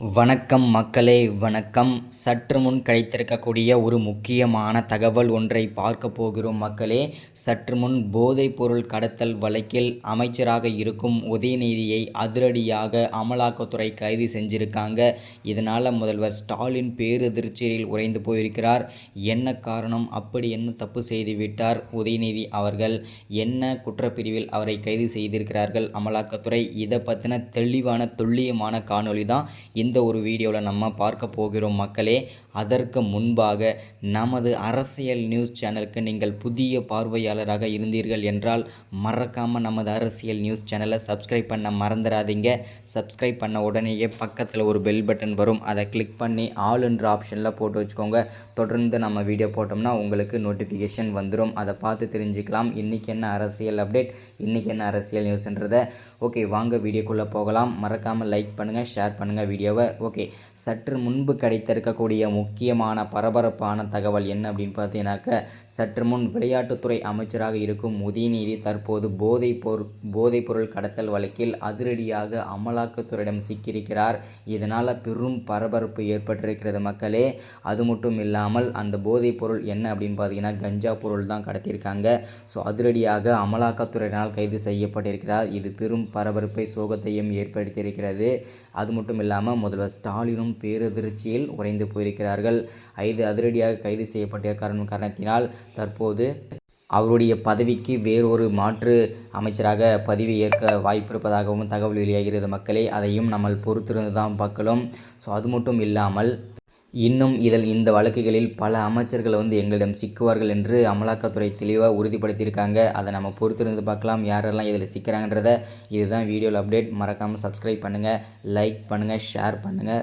வணக்கம் மக்களே வணக்கம். சற்று முன் கிடைத்திருக்கக்கூடிய ஒரு முக்கியமான தகவல் ஒன்றை பார்க்க போகிறோம் மக்களே. சற்று முன் போதைப்பொருள் கடத்தல் வழக்கில் அமைச்சராக இருக்கும் உதயநிதியை அதிரடியாக அமலாக்கத்துறை கைது செஞ்சிருக்காங்க. இதனால் முதல்வர் ஸ்டாலின் பேரதிர்ச்சியில் உறைந்து போயிருக்கிறார். என்ன காரணம்? அப்படி என்ன தப்பு செய்துவிட்டார் உதயநிதி அவர்கள்? என்ன குற்றப்பிரிவில் அவரை கைது செய்திருக்கிறார்கள் அமலாக்கத்துறை? இதை பற்றின தெளிவான துல்லியமான காணொளி தான் இந்த ஒரு வீடியோவில் நம்ம பார்க்க போகிறோம் மக்களே. அதற்கு முன்பாக நமது அரசியல் நியூஸ் சேனலுக்கு நீங்கள் புதிய பார்வையாளராக இருந்தீர்கள் என்றால் மறக்காமல் நமது அரசியல் நியூஸ் சேனலை சப்ஸ்கிரைப் பண்ண மறந்துடாதீங்க. சப்ஸ்கிரைப் பண்ண உடனேயே பக்கத்தில் ஒரு பெல் பட்டன் வரும். அதை கிளிக் பண்ணி ஆல் என்ற ஆப்ஷனில் போட்டு வச்சுக்கோங்க. தொடர்ந்து நம்ம வீடியோ போட்டோம்னா உங்களுக்கு நோட்டிஃபிகேஷன் வந்துடும் அதை பார்த்து தெரிஞ்சுக்கலாம். இன்றைக்கி என்ன அரசியல் அப்டேட் இன்றைக்கி என்ன அரசியல் நியூஸ்ன்றதை ஓகே வாங்க வீடியோக்குள்ளே போகலாம். மறக்காமல் லைக் பண்ணுங்கள் ஷேர் பண்ணுங்கள் வீடியோவை. ஓகே சற்று முன்பு கிடைத்திருக்கக்கூடிய முக்கியமான பரபரப்பான தகவல் என்ன அப்படின்னு பார்த்தீங்கன்னாக்க சற்று முன் விளையாட்டுத்துறை அமைச்சராக இருக்கும் உதயநிதி தற்போது போதைப் பொருள் போதைப் பொருள் கடத்தல் வழக்கில் அதிரடியாக அமலாக்கத்துறையிடம் சிக்கியிருக்கிறார். இதனால் பெரும் பரபரப்பு ஏற்பட்டிருக்கிறது மக்களே. அது மட்டும் இல்லாமல் அந்த போதைப் பொருள் என்ன அப்படின்னு பார்த்தீங்கன்னா கஞ்சா பொருள் தான் கடத்தியிருக்காங்க. ஸோ அதிரடியாக அமலாக்கத்துறையினால் கைது செய்யப்பட்டிருக்கிறார். இது பெரும் பரபரப்பை சோகத்தையும் ஏற்படுத்தியிருக்கிறது. அது மட்டும் இல்லாமல் முதல்வர் ஸ்டாலினும் பேரதிர்ச்சியில் உறைந்து போயிருக்கிறார்கள். ஐந்து அதிரடியாக கைது செய்யப்பட்ட காரணம் காரணத்தினால் தற்போது அவருடைய பதவிக்கு வேறொரு மாற்று அமைச்சராக பதவி ஏற்க வாய்ப்பிருப்பதாகவும் தகவல் வெளியாகிறது. மக்களே அதையும் நம்ம பொறுத்திருந்து தான் பார்க்கலாம் ஸோ அது மட்டும் இல்லாமல் இன்னும் இதில் இந்த வழக்குகளில் பல அமைச்சர்கள் வந்து எங்களிடம் சிக்குவார்கள் என்று அமலாக்கத்துறை தெளிவாக உறுதிப்படுத்தியிருக்காங்க. அதை நம்ம பொறுத்திருந்து பார்க்கலாம். யாரெல்லாம் இதில் சிக்கிறாங்கன்றத இதுதான் வீடியோவில் அப்டேட். மறக்காமல் சப்ஸ்கிரைப் பண்ணுங்கள் லைக் பண்ணுங்கள் ஷேர் பண்ணுங்கள்